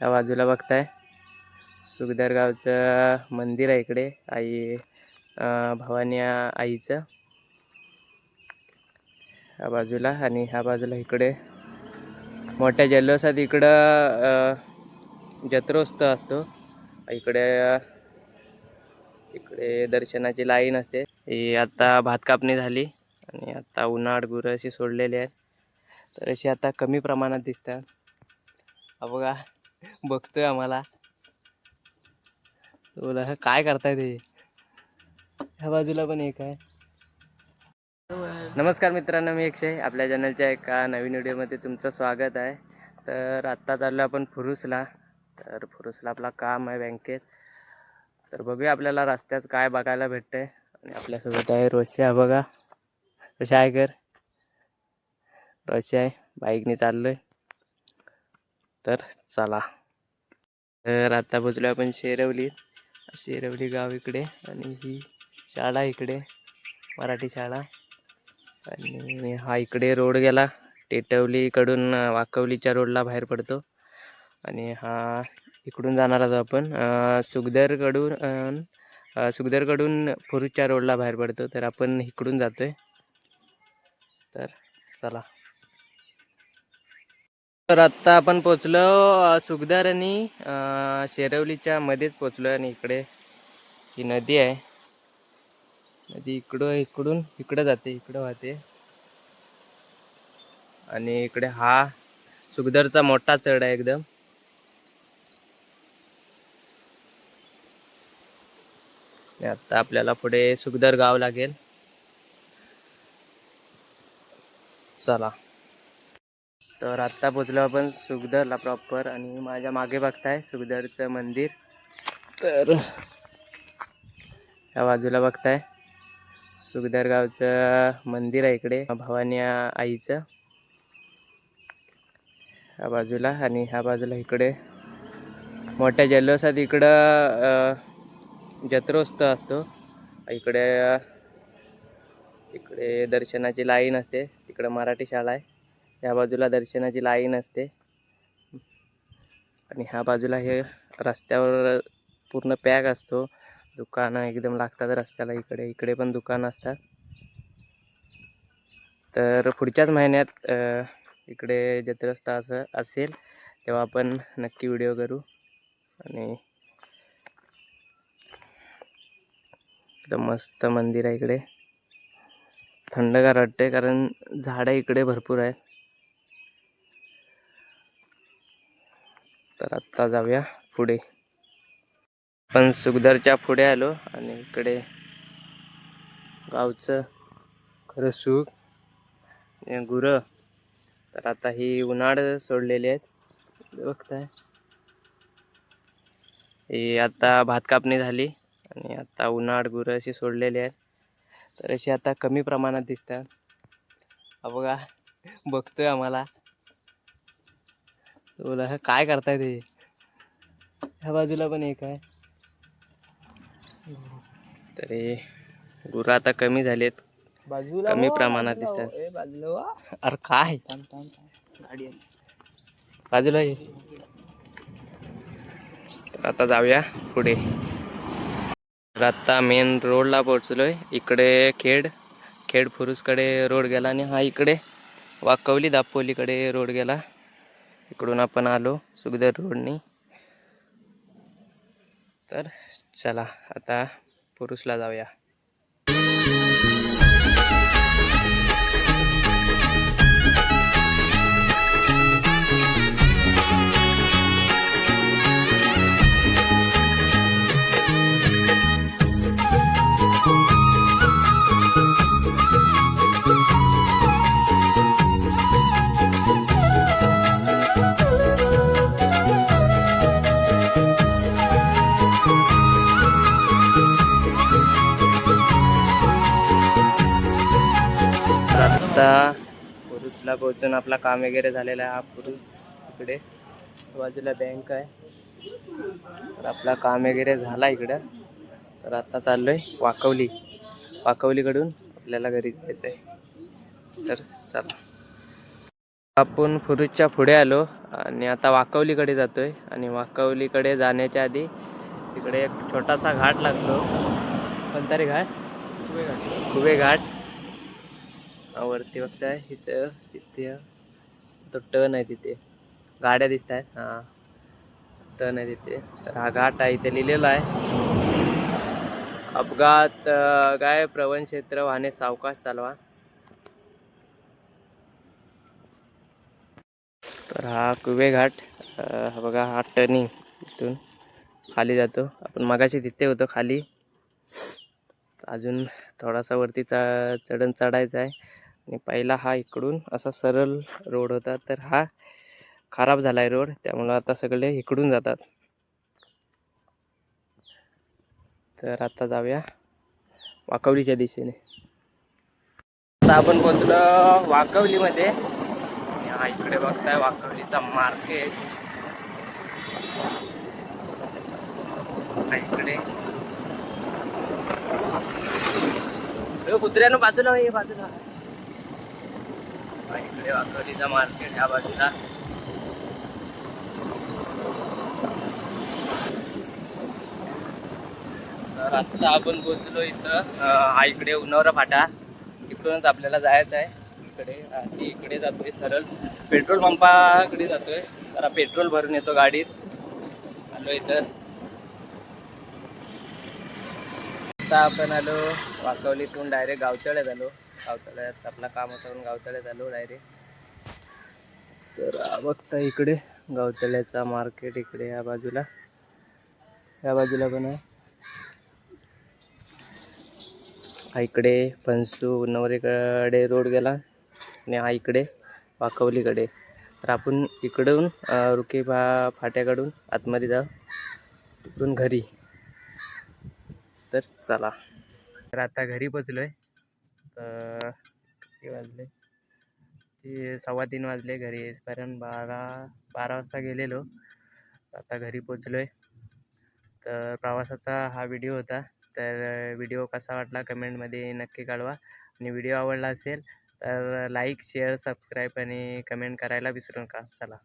ह्या बाजूला बघताय. सुगदर गावचं मंदिर आहे इकडे आई भवानी आईचं. ह्या बाजूला आणि ह्या बाजूला इकडे. मोठ्या जल्लोषात इकडं जत्रोत्सव असतो. इकडे इकडे दर्शनाची लाईन असते. ही आता भात कापणी झाली आणि आता उन्हाळ गुरं अशी सोडलेली आहेत. तर अशी आता कमी प्रमाणात दिसतात. हा बघा बघतोय आम्हाला. बोला काय करताय ते? ह्या बाजूला पण एक आहे. नमस्कार मित्रांनो मी अक्षय. आपल्या चॅनलच्या एका नवीन व्हिडिओमध्ये तुमचं स्वागत आहे. तर आत्ता चाललो आपण फुरुसला. तर फुरुसला आपला काम आहे बँकेत. तर बघूया आपल्याला रस्त्यात काय बघायला भेटतंय. आणि आपल्यासोबत आहे रोशा बघा. रोशा आहे कर. रोशी आहे. बाईकने चाललोय. तर चला. तर आता पोचलो आपण शेरवली. शेरवली गाव इकडे आणि ही शाळा इकडे मराठी शाळा. आणि हा इकडे रोड गेला. टेटवलीकडून वाकवलीच्या रोडला बाहेर पडतो. आणि हा इकडून जाणार आहोत आपण. सुखदरकडून अं, सुखदरकडून रोडला बाहेर पडतो. तर आपण इकडून जातो आहे तर चला. तर आत्ता आपण पोचलो सुखदार सुखदर आणि शेरवलीच्या मध्येच पोचलो आणि इकडे ही नदी आहे. नदी इकडं इकडून इकडं जाते इकडं वाहते. आणि इकडे हा सुखदरचा मोठा चढ आहे एकदम. आता आपल्याला पुढे सुखदर गाव लागेल. चला. तर आत्ता पोचलो आपण सुखदरला प्रॉपर आणि माझ्या मागे बघताय सुखदरचं मंदिर. तर या बाजूला बघताय सुखदर गावचं मंदिर आहे इकडे भवानी आईचं. ह्या बाजूला आणि ह्या बाजूला इकडे मोठ्या जल्लोषात इकडं जत्रोत्सव असतो. इकडे इकडे दर्शनाची लाईन असते. तिकडं मराठी शाळा आहे. या बाजूला दर्शनाची लाईन असते. आणि ह्या बाजूला हे रस्त्यावर पूर्ण पॅक असतो. दुकानं एकदम लागतात रस्त्याला इकडे इकडे पण दुकानं असतात. तर पुढच्याच महिन्यात इकडे जत्रस्ता असं असेल तेव्हा आपण नक्की व्हिडिओ करू. आणि एकदम मस्त मंदिर आहे इकडे. थंडगार वाटते कारण झाडं इकडे भरपूर आहेत. तर आत्ता जाऊया पुढे. पण सुखदरच्या पुढे आलो आणि इकडे गावचं खरं सुख गुरं. तर आता ही उन्हाळ सोडलेली आहेत. बघताय. ही आता भात कापणी झाली आणि आता उन्हाळ गुरं अशी सोडलेली आहेत. तर अशी आता कमी प्रमाणात दिसतात. बघा बघतोय आम्हाला. बोला "हे काय करताय ते ह्या बाजूला पण एक आहे तरी गुरं आता कमी झालेत बाजूला कमी हो, प्रमाणात हो. दिसतात. बाजूला हो. अरे काय. गाडी. बाजूला ये तर आता जाऊया पुढे तर आता मेन रोडला पोहोचलोय इकडे खेड खेड फुरुसकडे रोड गेला आणि हा इकडे वाकवली दापोलीकडे रोड गेला इकडून आपण आलो सुखदर रोडनी. तर चला आता पुरुषला जाऊया. पुरुषला पोहोचून आपला काम वगैरे झालेला आहे. हा पुरुष इकडे बाजूला बँक आहे. तर आपला काम वगैरे झाला इकडं. तर आता चाललो आहे वाकवली. वाकवलीकडून आपल्याला घरी जायचं आहे तर चला. आपण फुरुजच्या पुढे आलो आणि आता वाकवलीकडे जातो आहे आणि वाकवलीकडे जाण्याच्या आधी तिकडे एक छोटासा घाट लागतो. कोणतरी घाट खुबे घाट? खुबे घाट वरती बघताय इथं तिथे. तो टर्न आहे तिथे. गाड्या दिसत आहेत हां. टर्न आहे तिथे. तर हा घाट आहे इथे लिहिलेला आहे. अपघात काय? प्रवण क्षेत्र वाहने सावकाश चालवा. तर हा कुवे घाट हा बघा हा टर्निंग इथून खाली जातो. आपण मगाशी तिथे होतो खाली. अजून थोडासा वरती चा चढण चढायचा आहे. आणि पहिला हा इकडून असा सरळ रोड होता तर हा खराब झाला आहे रोड. त्यामुळं आता सगळे इकडून जातात. तर आता जाऊया वाकवलीच्या दिशेने. आता आपण पोचलो वाकवलीमध्ये. आणि हा इकडे बघताय वाकवलीचा मार्केट. इकडे. कुत्र्यानं बाजूला बाजूला. आणि इकडे वाकवलीचा मार्केट ह्या बाजूला. तर आता आपण पोचलो इथं हा इकडे उन्हावरा फाटा. इकडूनच आपल्याला जायचं आहे इकडे आणि इकडे जातोय सरळ. पेट्रोल पंपाकडे जातोय. जरा पेट्रोल भरून येतो गाडीत. आलो इथं. आता आपण आलो वाकवलीतून डायरेक्ट गावतळ्यात आलो. गावतळ्यात आपला काम करून गावतळ्यात आलो डायरेक्ट तर बघता इकडे गावतळ्याचा मार्केट इकडे या बाजूला. या बाजूला पण आहे. हा इकडे फणसू नवरीकडे रोड गेला आणि हा इकडे वाकवलीकडे. तर आपण इकडून रुके फा फाट्याकडून आतमध्ये जाऊ. इकडून घरी. तर चला. तर आता घरी पोचलो आहे तर किती वाजले? ते सव्वा तीन वाजले घरी. येईपर्यंत बारा बारा वाजता गेलेलो. आता घरी पोचलो आहे तर प्रवासाचा हा व्हिडिओ होता. तर व्हिडिओ कसा वाटला कमेंटमध्ये नक्की कळवा. आणि व्हिडिओ आवडला असेल तर लाईक शेअर सबस्क्राईब आणि कमेंट करायला विसरू नका. चला.